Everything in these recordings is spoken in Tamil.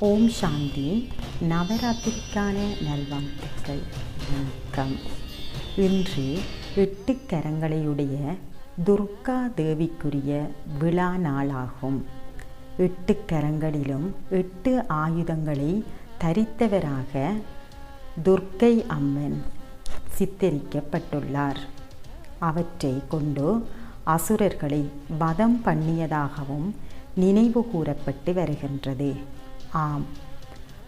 ஓம் சாந்தி. நவராத்திரிக்கான நல்வாழ்த்துக்கள். வணக்கம். இன்று எட்டு கரங்களையுடைய துர்கா தேவிக்குரிய விழா நாளாகும். எட்டு கரங்களிலும் எட்டு ஆயுதங்களை தரித்தவராக துர்க்கை அம்மன் சித்தரிக்கப்பட்டுள்ளார். அவற்றை கொண்டு அசுரர்களை வதம் பண்ணியதாகவும் நினைவு கூறப்பட்டு வருகின்றது. ஆம்.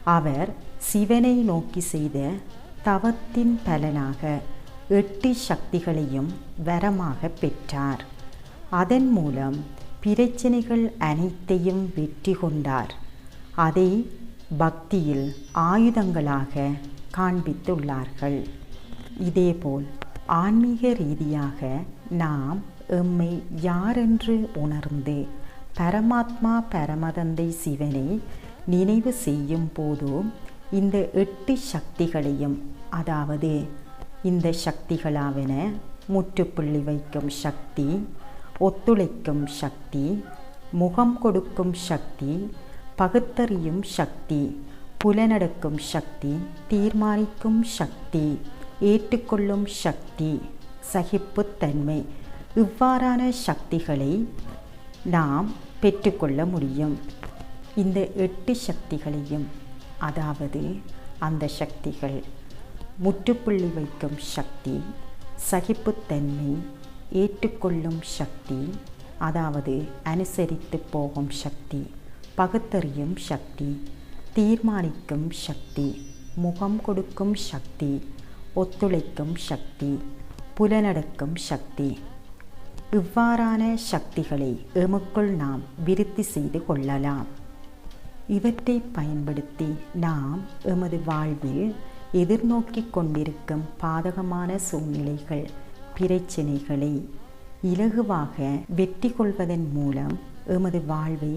அவர் சிவனை நோக்கி செய்த தவத்தின் பலனாக எட்டு சக்திகளையும் வரமாக பெற்றார். அதன் மூலம் பிரச்சனைகள் அனைத்தையும் வெற்றி கொண்டார். அதை பக்தியில் ஆயுதங்களாக காண்பித்துள்ளார்கள். இதேபோல் ஆன்மீக ரீதியாக நாம் எம்மை யாரென்று உணர்ந்து பரமாத்மா பரமதந்தை சிவனை நினைவு செய்யும் போதோ இந்த எட்டு சக்திகளையும் அதாவது இந்த சக்திகளாவன முற்றுப்புள்ளி வைக்கும் சக்தி ஒத்துழைக்கும் சக்தி முகம் கொடுக்கும் சக்தி பகுத்தறியும் சக்தி புலனடக்கும் சக்தி தீர்மானிக்கும் சக்தி ஏற்றுக்கொள்ளும் சக்தி சகிப்புத்தன்மை இவ்வாறான சக்திகளை நாம் பெற்றுக்கொள்ள முடியும். இந்த எட்டு சக்திகளையும் அதாவது அந்த சக்திகள் முற்றுப்புள்ளி வைக்கும் சக்தி சகிப்புத்தன்மை ஏற்றுக்கொள்ளும் சக்தி அதாவது அனுசரித்து போகும் சக்தி பகுத்தறியும் சக்தி தீர்மானிக்கும் சக்தி முகம் கொடுக்கும் சக்தி ஒத்துழைக்கும் சக்தி புலனடக்கும் சக்தி. இவ்வாறான சக்திகளை எமக்குள் நாம் விருத்தி செய்து கொள்ளலாம். இவற்றை பயன்படுத்தி நாம் எமது வாழ்வில் எதிர்நோக்கி கொண்டிருக்கும் பாதகமான சூழ்நிலைகள் பிரச்சினைகளை இலகுவாக வெற்றி கொள்வதன் மூலம் எமது வாழ்வை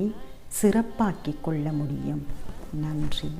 சிறப்பாக்கிக் கொள்ள முடியும். நன்றி.